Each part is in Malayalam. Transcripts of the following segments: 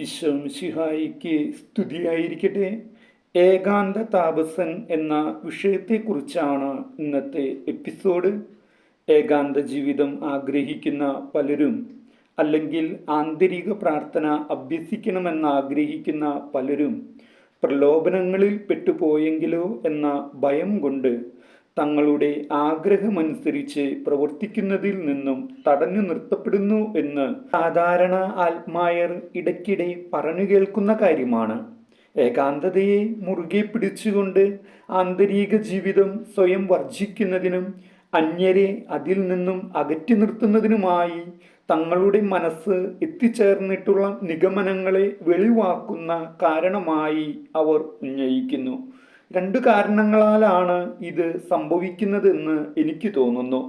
ഈശോ മിശിഹായിക്ക് സ്തുതിയായിരിക്കട്ടെ. ഏകാന്ത താപസൻ എന്ന വിഷയത്തെക്കുറിച്ചാണ് ഇന്നത്തെ എപ്പിസോഡ്. ഏകാന്ത ജീവിതം ആഗ്രഹിക്കുന്ന പലരും അല്ലെങ്കിൽ ആന്തരിക പ്രാർത്ഥന അഭ്യസിക്കണമെന്ന് ആഗ്രഹിക്കുന്ന പലരും പ്രലോഭനങ്ങളിൽ പെട്ടുപോയെങ്കിലോ എന്ന ഭയം കൊണ്ട് തങ്ങളുടെ ആഗ്രഹമനുസരിച്ച് പ്രവർത്തിക്കുന്നതിൽ നിന്നും തടഞ്ഞു നിർത്തപ്പെടുന്നു എന്ന് സാധാരണ ആത്മായർ ഇടയ്ക്കിടെ പറഞ്ഞു കേൾക്കുന്ന കാര്യമാണ്. ഏകാന്തതയെ മുറുകെ പിടിച്ചുകൊണ്ട് ആന്തരിക ജീവിതം സ്വയം വർജിക്കുന്നതിനും അന്യരെ അതിൽ നിന്നും അകറ്റി നിർത്തുന്നതിനുമായി തങ്ങളുടെ മനസ്സ് എത്തിച്ചേർന്നിട്ടുള്ള നിഗമനങ്ങളെ വെളിവാക്കുന്ന കാരണമായി അവർ ഉന്നയിക്കുന്നു. രണ്ട് കാരണങ്ങളാലാണ് ഇത് സംഭവിക്കുന്നതെന്ന് എനിക്ക് തോന്നുന്നു.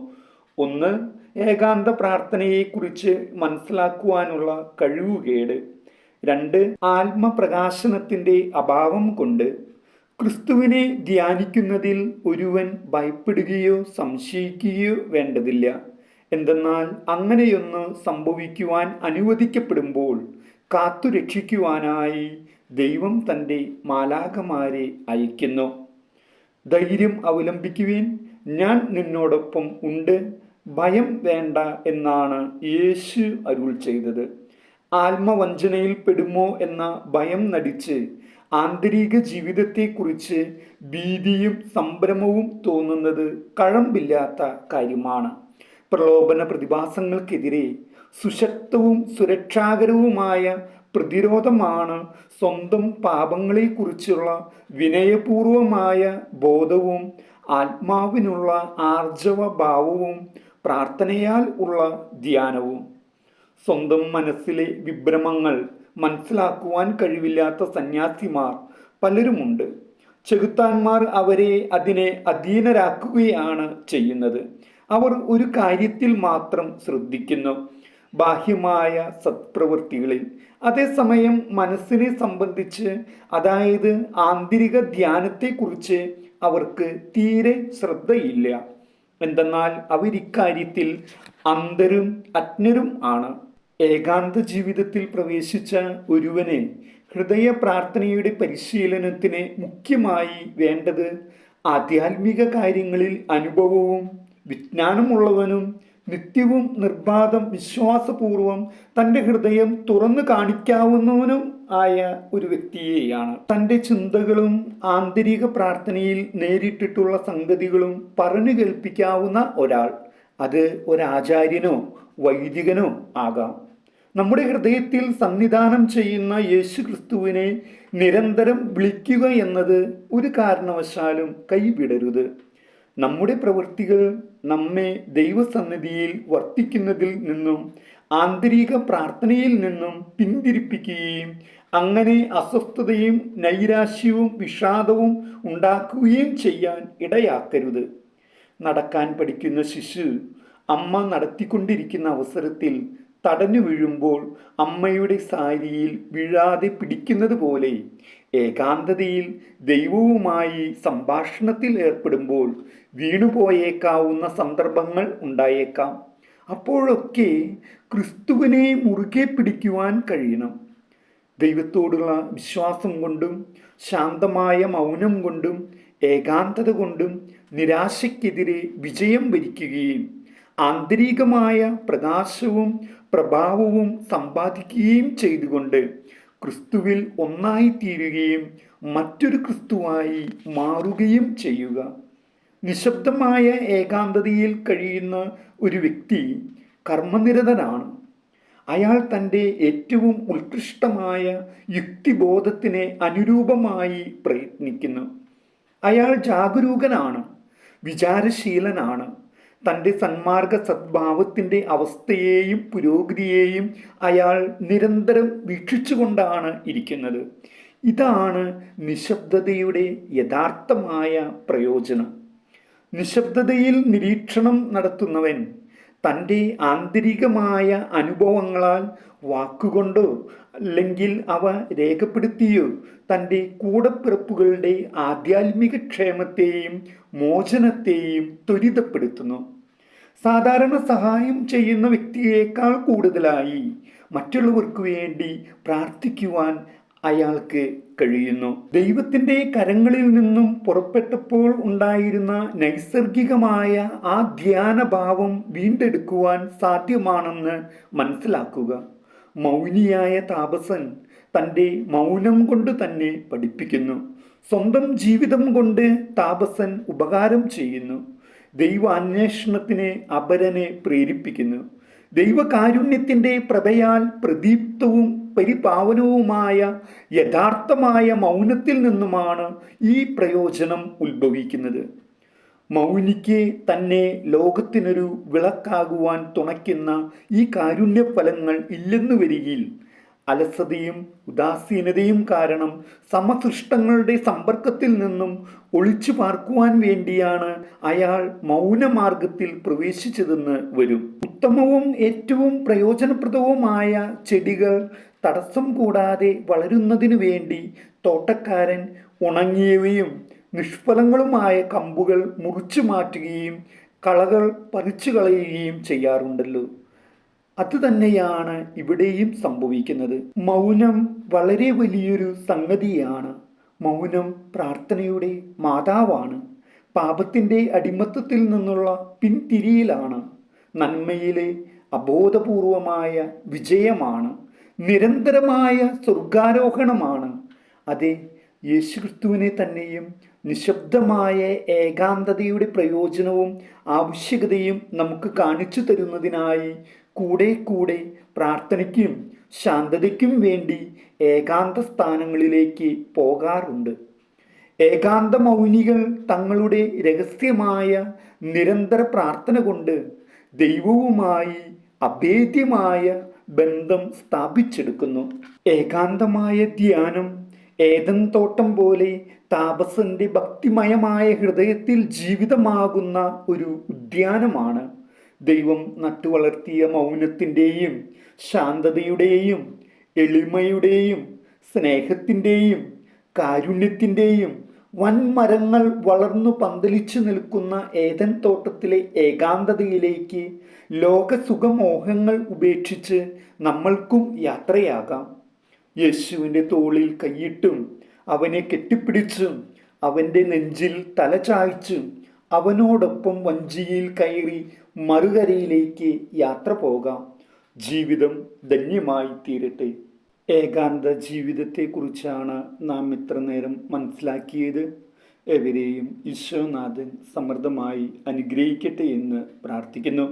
ഒന്ന് ഏകാന്ത പ്രാർത്ഥനയെക്കുറിച്ച് മനസ്സിലാക്കുവാനുള്ള കഴിവുകേട്. രണ്ട് ആത്മപ്രകാശനത്തിന്റെ അഭാവം കൊണ്ട്. ക്രിസ്തുവിനെ ധ്യാനിക്കുന്നതിൽ ഒരുവൻ ഭയപ്പെടുകയോ സംശയിക്കുകയോ വേണ്ടതില്ല. എന്തെന്നാൽ അങ്ങനെയൊന്ന് സംഭവിക്കുവാൻ അനുവദിക്കപ്പെടുമ്പോൾ കാത്തുരക്ഷിക്കുവാനായി ദൈവം തന്റെ മാലാഖമാരെ അയക്കുന്നു ധൈര്യം അവലംബിക്കുവാൻ. ഞാൻ നിന്നോടൊപ്പം ഉണ്ട്. ഭയം വേണ്ട എന്നാണ് യേശു അരുൾ ചെയ്തത്. ആത്മവഞ്ചനയിൽ പെടുമോ എന്ന ഭയം നടിച്ച് ആന്തരിക ജീവിതത്തെക്കുറിച്ച് ഭീതിയും സംഭ്രമവും തോന്നുന്നത് കഴമ്പില്ലാത്ത കാര്യമാണ്. പ്രലോഭന പ്രതിഭാസങ്ങൾക്കെതിരെ സുശക്തവും സുരക്ഷാകരവുമായ പ്രതിരോധമാണ് സ്വന്തം പാപങ്ങളെക്കുറിച്ചുള്ള വിനയപൂർവമായ ബോധവും ആത്മാവിനുള്ള ആർജവ ഭാവവും പ്രാർത്ഥനയാൽ ഉള്ള ധ്യാനവും. സ്വന്തം മനസ്സിലെ വിഭ്രമങ്ങൾ മനസ്സിലാക്കുവാൻ കഴിവില്ലാത്ത സന്യാസിമാർ പലരുമുണ്ട്. ചെകുത്താന്മാർ അവരെ അതിനെ അധീനരാക്കുകയാണ് ചെയ്യുന്നത്. അവർ ഒരു കാര്യത്തിൽ മാത്രം ശ്രദ്ധിക്കുന്നു. ബാഹ്യമായ സത്പ്രവൃത്തികളിൽ. അതേസമയം മനസ്സിനെ സംബന്ധിച്ച് അതായത് ആന്തരിക ധ്യാനത്തെക്കുറിച്ച് അവർക്ക് തീരെ ശ്രദ്ധയില്ല. എന്തെന്നാൽ അവരിക്കാര്യത്തിൽ അന്തരും അജ്ഞരും ആണ്. ഏകാന്ത ജീവിതത്തിൽ പ്രവേശിച്ച ഒരുവനെ ഹൃദയ പ്രാർത്ഥനയുടെ പരിശീലനത്തിന് മുഖ്യമായി വേണ്ടത് ആധ്യാത്മിക കാര്യങ്ങളിൽ അനുഭവവും വിജ്ഞാനമുള്ളവനും നിത്യവും നിർബാധം വിശ്വാസപൂർവം തന്റെ ഹൃദയം തുറന്നു കാണിക്കാവുന്നവനും ആയ ഒരു വ്യക്തിയെയാണ്. തന്റെ ചിന്തകളും ആന്തരിക പ്രാർത്ഥനയിൽ നേരിട്ടിട്ടുള്ള സംഗതികളും പറഞ്ഞു കേൾപ്പിക്കാവുന്ന ഒരാൾ. അത് ഒരാചാര്യനോ വൈദികനോ ആകാം. നമ്മുടെ ഹൃദയത്തിൽ സന്നിധാനം ചെയ്യുന്ന യേശു ക്രിസ്തുവിനെ നിരന്തരം വിളിക്കുക എന്നത് ഒരു കാരണവശാലും കൈവിടരുത്. നമ്മുടെ പ്രവൃത്തികൾ നമ്മെ ദൈവസന്നിധിയിൽ വർത്തിക്കുന്നതിൽ നിന്നും ആന്തരിക പ്രാർത്ഥനയിൽ നിന്നും പിന്തിരിപ്പിക്കുകയും അങ്ങനെ അസ്വസ്ഥതയും നൈരാശ്യവും വിഷാദവും ഉണ്ടാക്കുകയും ചെയ്യാൻ ഇടയാക്കരുത്. നടക്കാൻ പഠിക്കുന്ന ശിശു അമ്മ നടത്തിക്കൊണ്ടിരിക്കുന്ന അവസരത്തിൽ തടഞ്ഞു വീഴുമ്പോൾ അമ്മയുടെ സാരിയിൽ വീഴാതെ പിടിക്കുന്നത് പോലെ ഏകാന്തതയിൽ ദൈവവുമായി സംഭാഷണത്തിൽ ഏർപ്പെടുമ്പോൾ വീണുപോയേക്കാവുന്ന സന്ദർഭങ്ങൾ ഉണ്ടായേക്കാം. അപ്പോഴൊക്കെ ക്രിസ്തുവിനെ മുറുകെ പിടിക്കുവാൻ കഴിയണം. ദൈവത്തോടുള്ള വിശ്വാസം കൊണ്ടും ശാന്തമായ മൗനം കൊണ്ടും ഏകാന്തത കൊണ്ടും നിരാശയ്ക്കെതിരെ വിജയം വരിക്കുകയും ആന്തരികമായ പ്രകാശവും പ്രഭാവവും സമ്പാദിക്കുകയും ചെയ്തുകൊണ്ട് ക്രിസ്തുവിൽ ഒന്നായി തീരുകയും മറ്റൊരു ക്രിസ്തുവായി മാറുകയും ചെയ്യുക. നിശബ്ദമായ ഏകാന്തതയിൽ കഴിയുന്ന ഒരു വ്യക്തി കർമ്മനിരതനാണ്. അയാൾ തന്റെ ഏറ്റവും ഉത്കൃഷ്ടമായ യുക്തിബോധത്തിന് അനുരൂപമായി പ്രയത്നിക്കുന്നു. അയാൾ ജാഗരൂകനാണ് വിചാരശീലനാണ്. തന്റെ സന്മാർഗ സദ്ഭാവത്തിന്റെ അവസ്ഥയെയും പുരോഗതിയെയും അയാൾ നിരന്തരം വീക്ഷിച്ചുകൊണ്ടാണ് ഇരിക്കുന്നത്. ഇതാണ് നിശബ്ദതയുടെ യഥാർത്ഥമായ പ്രയോജനം. നിശബ്ദതയിൽ നിരീക്ഷണം നടത്തുന്നവൻ തന്റെ ആന്തരികമായ അനുഭവങ്ങളാൽ വാക്കുകൊണ്ടോ അല്ലെങ്കിൽ അവ രേഖപ്പെടുത്തിയോ തന്റെ കൂടപ്പിറപ്പുകളുടെ ആധ്യാത്മിക ക്ഷേമത്തെയും മോചനത്തെയും ത്വരിതപ്പെടുത്തുന്നു. സാധാരണ സഹായം ചെയ്യുന്ന വ്യക്തിയേക്കാൾ കൂടുതലായി മറ്റുള്ളവർക്ക് വേണ്ടി പ്രാർത്ഥിക്കുവാൻ അയാൾക്ക് കഴിയുന്നു. ദൈവത്തിന്റെ കരങ്ങളിൽ നിന്നും പുറപ്പെട്ടപ്പോൾ ഉണ്ടായിരുന്ന നൈസർഗികമായ ആ ധ്യാനഭാവം വീണ്ടെടുക്കുവാൻ സാധ്യമാണെന്ന് മനസ്സിലാക്കുക. മൗനിയായ താപസൻ തന്റെ മൗനം കൊണ്ട് തന്നെ പഠിപ്പിക്കുന്നു. സ്വന്തം ജീവിതം കൊണ്ട് താപസൻ ഉപകാരം ചെയ്യുന്നു. ദൈവാന്വേഷണത്തിന് അപരനെ പ്രേരിപ്പിക്കുന്നു. ദൈവകാരുണ്യത്തിന്റെ പ്രഭയാൽ പ്രദീപ്തവും പരിപാവനവുമായ യഥാർത്ഥമായ മൗനത്തിൽ നിന്നുമാണ് ഈ പ്രയോജനം ഉത്ഭവിക്കുന്നത്. മൗനിക്ക് തന്നെ ലോകത്തിനൊരു വിളക്കാകുവാൻ തുണയ്ക്കുന്ന ഈ കാരുണ്യഫലങ്ങൾ ഇല്ലെന്നു വരികയിൽ അലസതയും ഉദാസീനതയും കാരണം സമസൃഷ്ടങ്ങളുടെ സമ്പർക്കത്തിൽ നിന്നും ഒളിച്ചു പാർക്കുവാൻ വേണ്ടിയാണ് അയാൾ മൗനമാർഗത്തിൽ പ്രവേശിച്ചതെന്ന് വരും. ഉത്തമവും ഏറ്റവും പ്രയോജനപ്രദവുമായ ചെടികൾ തടസ്സം കൂടാതെ വളരുന്നതിനു വേണ്ടി തോട്ടക്കാരൻ ഉണങ്ങിയവയും നിഷ്ഫലങ്ങളുമായ കമ്പുകൾ മുറിച്ചു മാറ്റുകയും കളകൾ പറിച്ചു കളയുകയും ചെയ്യാറുണ്ടല്ലോ. അതുതന്നെയാണ് ഇവിടെയും സംഭവിക്കുന്നത്. മൗനം വളരെ വലിയൊരു സംഗതിയാണ്. മൗനം പ്രാർത്ഥനയുടെ മാതാവാണ്. പാപത്തിന്റെ അടിമത്തത്തിൽ നിന്നുള്ള പിൻതിരിയിലാണ്. നന്മയിലെ അബോധപൂർവമായ വിജയമാണ്. നിരന്തരമായ സ്വർഗാരോഹണമാണ്. അതെ യേശുക്രിസ്തുവിനെ തന്നെയും നിശബ്ദമായ ഏകാന്തതയുടെ പ്രയോജനവും ആവശ്യകതയും നമുക്ക് കാണിച്ചു തരുന്നതിനായി കൂടെ കൂടെ പ്രാർത്ഥനയ്ക്കും ശാന്തതയ്ക്കും വേണ്ടി ഏകാന്ത സ്ഥാനങ്ങളിലേക്ക് പോകാറുണ്ട്. ഏകാന്ത മൗനികൾ തങ്ങളുടെ രഹസ്യമായ നിരന്തര പ്രാർത്ഥന കൊണ്ട് ദൈവവുമായി അഭേദ്യമായ ബന്ധം സ്ഥാപിച്ചെടുക്കുന്നു. ഏകാന്തമായ ധ്യാനം ഏതൻ തോട്ടം പോലെ താപസന്റെ ഭക്തിമയമായ ഹൃദയത്തിൽ ജീവിതമാകുന്ന ഒരു ഉദ്യാനമാണ്. ദൈവം നട്ടുവളർത്തിയ മൗനത്തിന്റെയും ശാന്തതയുടെയും എളിമയുടെയും സ്നേഹത്തിന്റെയും കാരുണ്യത്തിന്റെയും വൻമരങ്ങൾ വളർന്നു പന്തലിച്ചു നിൽക്കുന്ന ഏതൻ തോട്ടത്തിലെ ഏകാന്തതയിലേക്ക് ലോകസുഖമോഹങ്ങൾ ഉപേക്ഷിച്ച് നമ്മൾക്കും യാത്രയാകാം. യേശുവിന്റെ തോളിൽ കൈയിട്ടും അവനെ കെട്ടിപ്പിടിച്ചും അവന്റെ നെഞ്ചിൽ തലചായ്ച്ചും അവനോടൊപ്പം വഞ്ചിയിൽ കയറി മറുകരയിലേക്ക് യാത്ര പോകാം. ജീവിതം ധന്യമായി തീരട്ടെ. ഏകാന്ത ജീവിതത്തെക്കുറിച്ചാണ് നാം ഇത്ര നേരം മനസ്സിലാക്കിയത്. എവരെയും ഈശോനാഥൻ സമൃദ്ധമായി അനുഗ്രഹിക്കട്ടെ എന്ന് പ്രാർത്ഥിക്കുന്നു.